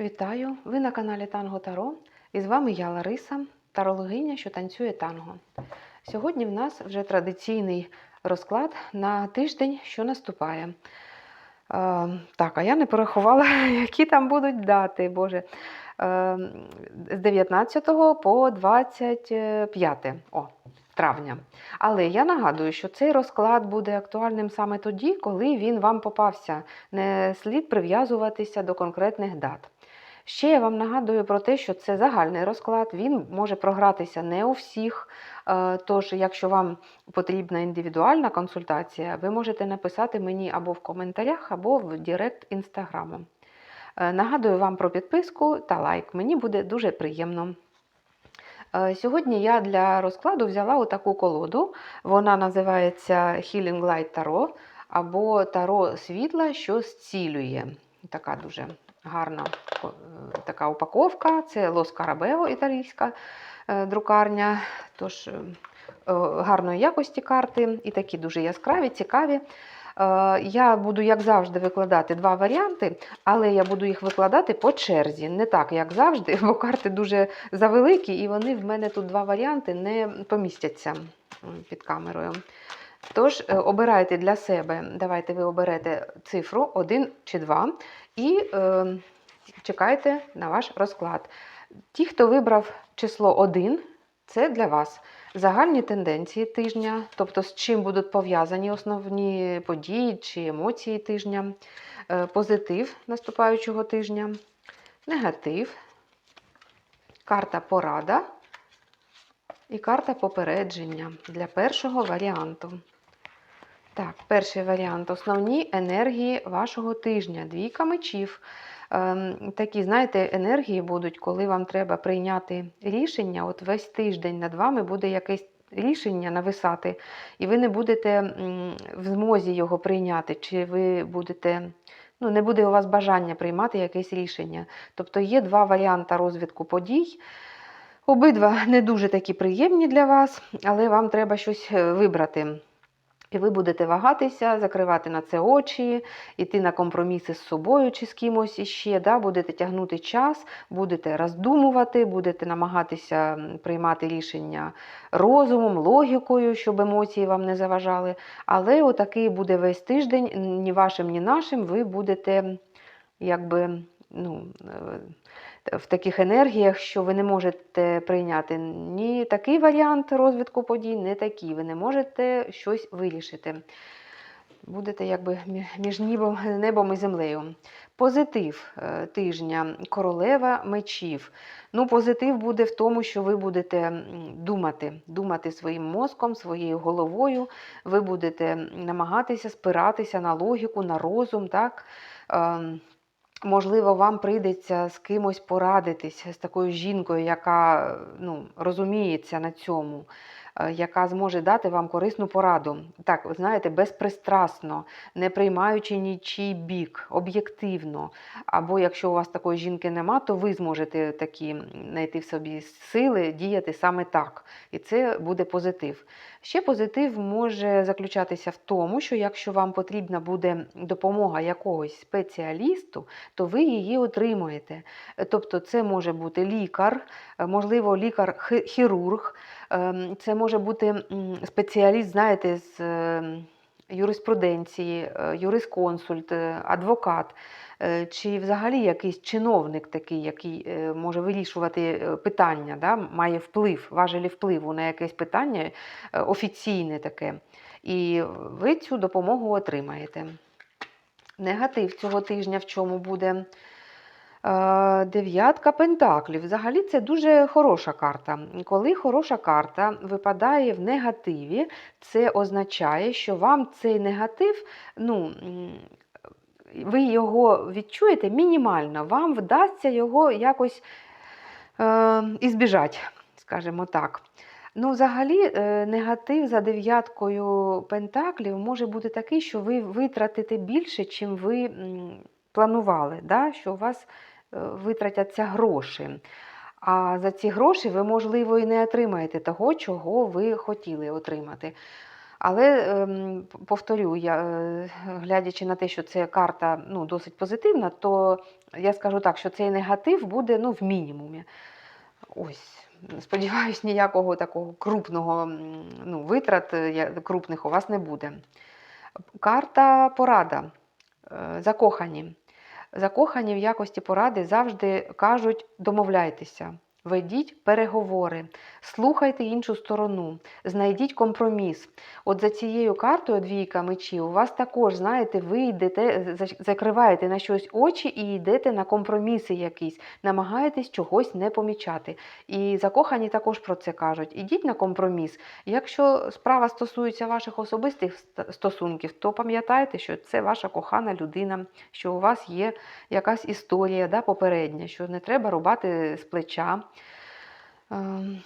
Вітаю! Ви на каналі Танго Таро. І з вами я Лариса, тарологиня, що танцює танго. Сьогодні в нас вже традиційний розклад на тиждень, що наступає. Е, так, а я не порахувала, які там будуть дати, Боже. Е, з 19 по 25 О, травня. Але я нагадую, що цей розклад буде актуальним саме тоді, коли він вам попався. Не слід прив'язуватися до конкретних дат. Ще я вам нагадую про те, що це загальний розклад, він може програтися не у всіх. Е, Тож, якщо вам потрібна індивідуальна консультація, ви можете написати мені або в коментарях, або в Директ інстаграму. Е, Нагадую вам про підписку та лайк. Мені буде дуже приємно. Е, Сьогодні я для розкладу взяла отаку колоду. Вона називається Healing Light Tarot або Таро світла, що зцілює. Така дуже гарна е, така упаковка. Це Лос Карабео, італійська е, друкарня. Тож е, гарної якості карти і такі дуже яскраві, цікаві. Я буду, як завжди, викладати два варіанти, але я буду їх викладати по черзі. Не так, як завжди, бо карти дуже завеликі, і вони в мене тут два варіанти не помістяться під камерою. Тож, обирайте для себе, давайте ви оберете цифру 1 чи 2 і е, чекайте на ваш розклад. Ті, хто вибрав число 1, це для вас загальні тенденції тижня, тобто з чим будуть пов'язані основні події чи емоції тижня, е, позитив наступаючого тижня, негатив, карта порада і карта попередження для першого варіанту. Так, перший варіант основні енергії вашого тижня. Двійка мечів. Ем, такі, знаєте, енергії будуть, коли вам треба прийняти рішення. От весь тиждень над вами буде якесь рішення нависати, і ви не будете в змозі його прийняти, чи ви будете. Ну, не буде у вас бажання приймати якесь рішення. Тобто є два варіанти розвитку подій. Обидва не дуже такі приємні для вас, але вам треба щось е, вибрати. І ви будете вагатися, закривати на це очі, йти на компроміси з собою чи з кимось іще, да? будете тягнути час, будете роздумувати, будете намагатися приймати рішення розумом, логікою, щоб емоції вам не заважали. Але отакий буде весь тиждень, ні вашим, ні нашим, ви будете якби. Ну, е, в таких енергіях, що ви не можете прийняти ні такий варіант розвитку подій, ні такий. Ви не можете щось вирішити. Будете якби між небом, небом і землею. Позитив е, тижня королева мечів. Ну, позитив буде в тому, що ви будете думати, думати своїм мозком, своєю головою. Ви будете намагатися спиратися на логіку, на розум. так? Можливо, вам прийдеться з кимось порадитись, з такою жінкою, яка ну, розуміється на цьому, яка зможе дати вам корисну пораду. Так, ви знаєте, безпристрасно, не приймаючи нічий бік, об'єктивно. Або якщо у вас такої жінки нема, то ви зможете такі знайти в собі сили діяти саме так. І це буде позитив. Ще позитив може заключатися в тому, що якщо вам потрібна буде допомога якогось спеціалісту, то ви її отримуєте. Е, Тобто це може бути лікар, е, можливо, лікар-хірург, це може бути спеціаліст, знаєте, з ем, юриспруденції, е, юрисконсульт, е, адвокат. е, Чи взагалі якийсь чиновник такий, який може вирішувати питання, да, має вплив, важелі впливу на якесь питання офіційне таке. І ви цю допомогу отримаєте. Негатив цього тижня в чому буде? Е, Дев'ятка пентаклів. Взагалі це дуже хороша карта. Коли хороша карта випадає в негативі, це означає, що вам цей негатив, ну, ви його відчуєте мінімально, вам вдасться його якось е, ізбіжати, скажімо так. Ну, взагалі, е, негатив за дев'яткою пентаклів може бути такий, що ви витратите більше, чим ви планували, да? що у вас витратяться гроші. А за ці гроші ви, можливо, і не отримаєте того, чого ви хотіли отримати. Але ем, повторю, я, е, глядячи на те, що це карта ну, досить позитивна, то я скажу так, що цей негатив буде ну, в мінімумі. Ось. Сподіваюсь, ніякого такого крупного ну, витрат е, крупних у вас не буде. Карта порада. Е, Закохані. Закохані в якості поради завжди кажуть: домовляйтеся, ведіть переговори, слухайте іншу сторону, знайдіть компроміс. От за цією картою двійка мечів, у вас також, знаєте, ви йдете, закриваєте на щось очі і йдете на компроміси якісь, намагаєтесь чогось не помічати. І закохані також про це кажуть. Ідіть на компроміс. Якщо справа стосується ваших особистих стосунків, то пам'ятайте, що це ваша кохана людина, що у вас є якась історія да, попередня, що не треба рубати з плеча. Ем,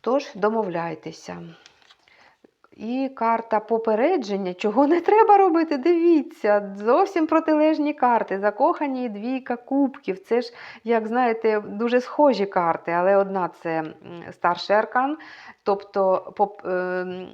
Тож домовляйтеся. І карта попередження, чого не треба робити. Дивіться, зовсім протилежні карти. Закохані і двійка кубків. Це ж, як знаєте, дуже схожі карти, але одна це старший аркан, тобто поп- ем,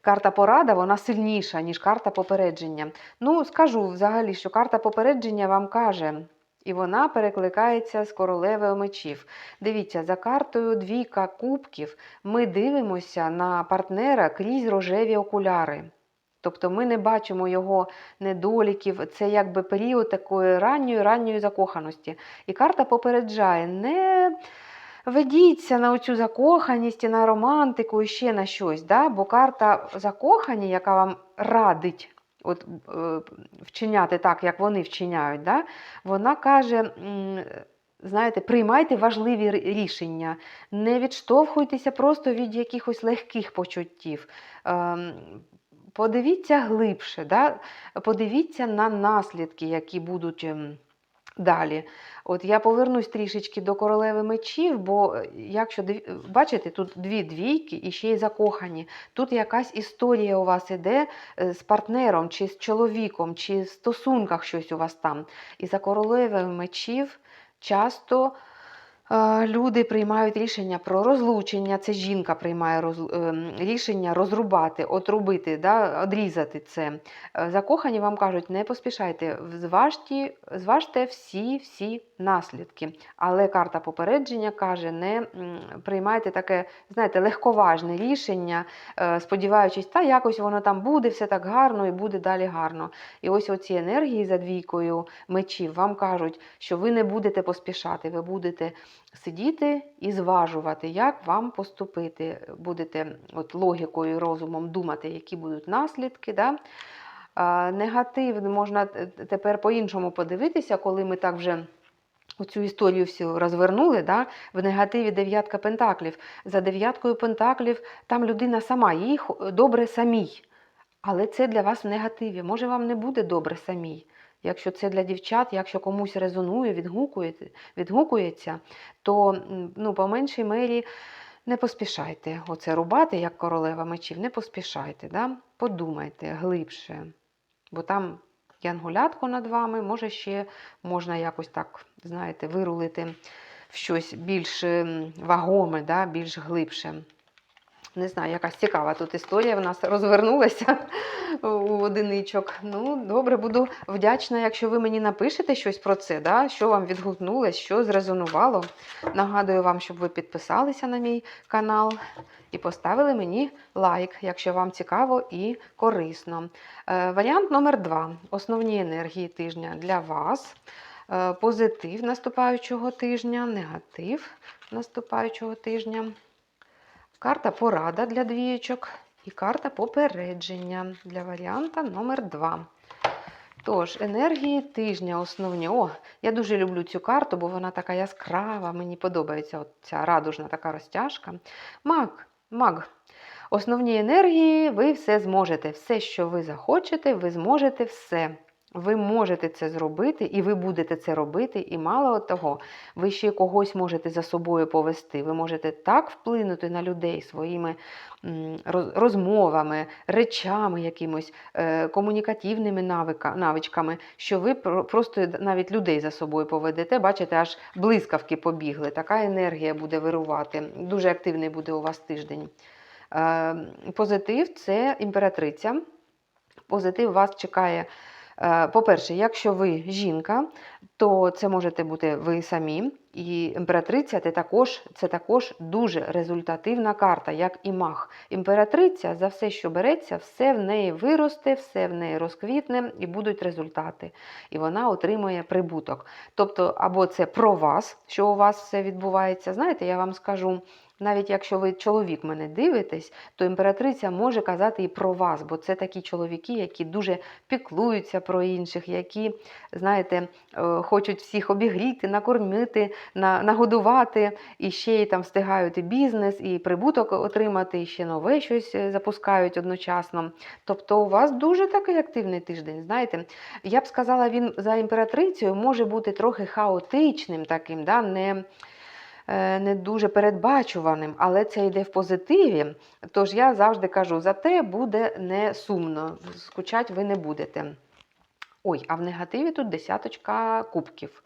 карта порада вона сильніша, ніж карта попередження. Ну, скажу взагалі, що карта попередження вам каже. І вона перекликається з королевою мечів. Дивіться, за картою двійка кубків ми дивимося на партнера крізь рожеві окуляри. Тобто ми не бачимо його недоліків, це якби період такої ранньої ранньої закоханості. І карта попереджає: не ведіться на оцю закоханість, і на романтику і ще на щось. Да? Бо карта закохані, яка вам радить от, е, вчиняти так, як вони вчиняють, да? вона каже. Знаєте, приймайте важливі рішення, не відштовхуйтеся просто від якихось легких почуттів. Ем, Подивіться глибше, да? подивіться на наслідки, які будуть ем, далі. От я повернусь трішечки до королеви мечів, бо е, якщо бачите, тут дві двійки і ще й закохані. Тут якась історія у вас іде е, з партнером, чи з чоловіком, чи в стосунках щось у вас там. І за королевою мечів часто люди приймають рішення про розлучення. Це жінка приймає роз, ем, рішення розрубати, отрубити, да, одрізати це. Е, Закохані вам кажуть, не поспішайте, зважте, зважте всі всі наслідки. Але карта попередження каже, не приймайте таке, знаєте, легковажне рішення, е, сподіваючись, та якось воно там буде, все так гарно і буде далі гарно. І ось оці енергії за двійкою мечів вам кажуть, що ви не будете поспішати, ви будете сидіти і зважувати, як вам поступити. Будете от логікою розумом думати, які будуть наслідки. Да? Негатив можна тепер по-іншому подивитися, коли ми так вже. Оцю історію всю розвернули, да? в негативі дев'ятка пентаклів. За дев'яткою пентаклів там людина сама, їй добре самій. Але це для вас в негативі. Може, вам не буде добре самій. Якщо це для дівчат, якщо комусь резонує, відгукує- відгукується, то ну, по меншій мері не поспішайте оце рубати, як королева мечів, не поспішайте. Да? Подумайте глибше. Бо там янгулятко над вами, може ще можна якось так, знаєте, вирулити в щось більш вагоме, да? більш глибше. Не знаю, якась цікава тут історія в нас розвернулася у одиничок. Ну, добре, буду вдячна, якщо ви мені напишете щось про це, да? що вам відгукнулося, що зрезонувало. Нагадую вам, щоб ви підписалися на мій канал і поставили мені лайк, якщо вам цікаво і корисно. Е, варіант номер два. Основні енергії тижня для вас. Е, позитив наступаючого тижня, негатив наступаючого тижня. Карта порада для двієчок і карта попередження для варіанта номер 2. Тож, енергії тижня основні. О, я дуже люблю цю карту, бо вона така яскрава, мені подобається от ця радужна така розтяжка. Маг, маг. Основні енергії ви все зможете. Все, що ви захочете, ви зможете все. Ви можете це зробити, і ви будете це робити. І мало того, ви ще когось можете за собою повести. Ви можете так вплинути на людей своїми розмовами, речами, якимось е, комунікативними навичками, що ви просто навіть людей за собою поведете. Бачите, аж блискавки побігли. Така енергія буде вирувати. Дуже активний буде у вас тиждень. Е, Позитив це імператриця. Позитив вас чекає. Е, По-перше, якщо ви жінка, то це можете бути ви самі. І імператриця це також, це також дуже результативна карта, як і мах. Імператриця за все, що береться, все в неї виросте, все в неї розквітне і будуть результати. І вона отримує прибуток. Тобто, або це про вас, що у вас все відбувається. Знаєте, я вам скажу. Навіть якщо ви чоловік мене дивитесь, то імператриця може казати і про вас, бо це такі чоловіки, які дуже піклуються про інших, які, знаєте, е, хочуть всіх обігріти, накормити, нагодувати, і ще й там встигають і бізнес, і прибуток отримати, і ще нове щось е, запускають одночасно. Тобто у вас дуже такий активний тиждень. Знаєте, я б сказала, він за імператрицею може бути трохи хаотичним, таким, да? не, не дуже передбачуваним, але це йде в позитиві. Тож я завжди кажу, зате буде не сумно, скучати ви не будете. Ой, а в негативі тут десяточка кубків.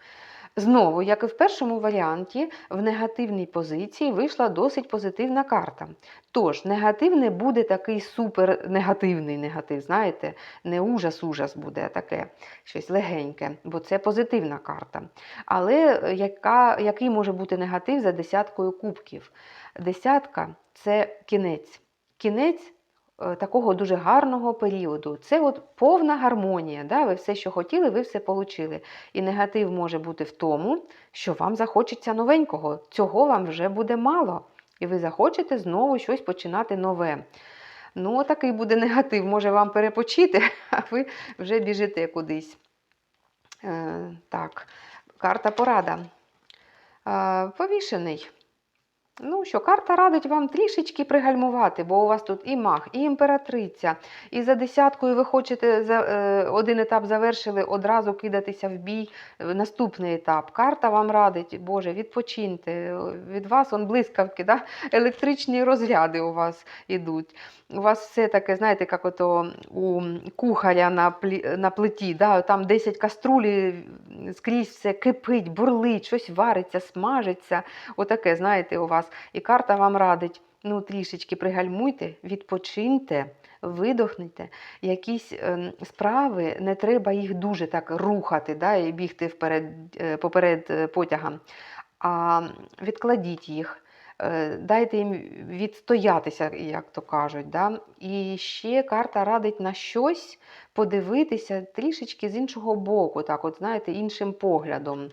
Знову, як і в першому варіанті, в негативній позиції вийшла досить позитивна карта. Тож, негатив не буде такий супер негативний негатив, знаєте, не ужас-ужас буде, таке щось легеньке, бо це позитивна карта. Але е, яка, який може бути негатив за десяткою кубків? Десятка це кінець. Кінець такого дуже гарного періоду. Це от повна гармонія. Да? Ви все, що хотіли, ви все отримали. І негатив може бути в тому, що вам захочеться новенького. Цього вам вже буде мало. І ви захочете знову щось починати нове. Ну, такий буде негатив, може вам перепочити, а ви вже біжите кудись. Е, так, карта порада. Е, повішений. Ну що, карта радить вам трішечки пригальмувати, бо у вас тут і маг, і імператриця, і за десяткою ви хочете за, е, один етап завершили, одразу кидатися в бій. в Наступний етап. Карта вам радить, Боже, відпочиньте. е, Від вас он блискавки, да? електричні розряди у вас ідуть. У вас все таке, знаєте, як ото у кухаря на, плі, на плиті, да? там 10 каструлі, скрізь все кипить, бурлить, щось вариться, смажиться. Отаке, знаєте, у вас. І карта вам радить, ну трішечки пригальмуйте, відпочиньте, видохнете. Якісь ем, справи, не треба їх дуже так рухати да, і бігти вперед, е, поперед е, потягом, а відкладіть їх. Е, Дайте їм відстоятися, як то кажуть. Да? І ще карта радить на щось подивитися трішечки з іншого боку, так, от, знаєте, іншим поглядом.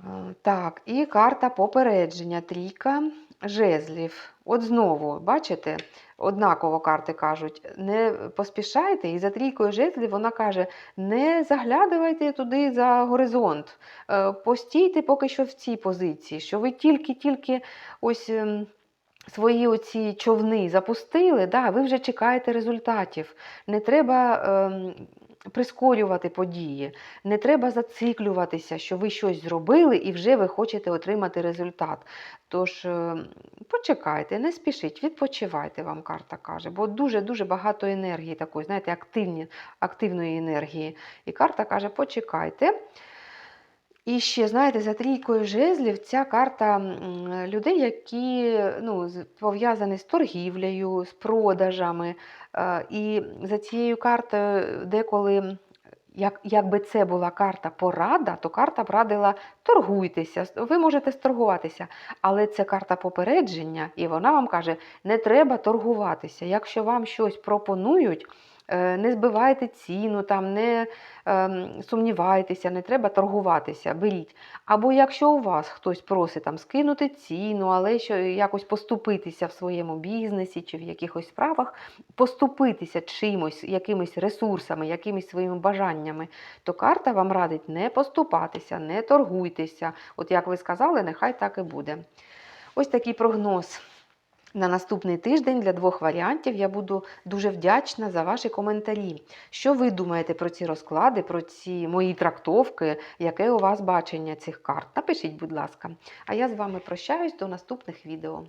Е, Так, і карта попередження, трійка жезлів. От знову, бачите, однаково карти кажуть, не поспішайте, і за трійкою жезлів вона каже: не заглядувайте туди за горизонт, е, постійте поки що в цій позиції, що ви тільки-тільки ось. ем, Свої оці човни запустили, да, ви вже чекаєте результатів. Не треба ем, прискорювати події, не треба зациклюватися, що ви щось зробили і вже ви хочете отримати результат. Тож е, почекайте, не спішіть, відпочивайте, вам карта каже, бо дуже-дуже багато енергії такої, знаєте, активні, активної енергії. І карта каже, почекайте. І ще, знаєте, за трійкою жезлів ця карта людей, які ну, пов'язані з торгівлею, з продажами. Е, І за цією картою деколи, як, якби це була карта порада, то карта б торгуйтеся, ви можете сторгуватися. Але це карта попередження, і вона вам каже, не треба торгуватися. Якщо вам щось пропонують, не збивайте ціну, там, не ем, сумнівайтеся, не треба торгуватися, беріть. Або якщо у вас хтось просить там, скинути ціну, але що якось поступитися в своєму бізнесі чи в якихось справах, поступитися чимось, якимись ресурсами, якимись своїми бажаннями, то карта вам радить не поступатися, не торгуйтеся. От як ви сказали, нехай так і буде. Ось такий прогноз. На наступний тиждень для двох варіантів я буду дуже вдячна за ваші коментарі. Що ви думаєте про ці розклади, про ці мої трактовки, яке у вас бачення цих карт? Напишіть, будь ласка. А я з вами прощаюсь до наступних відео.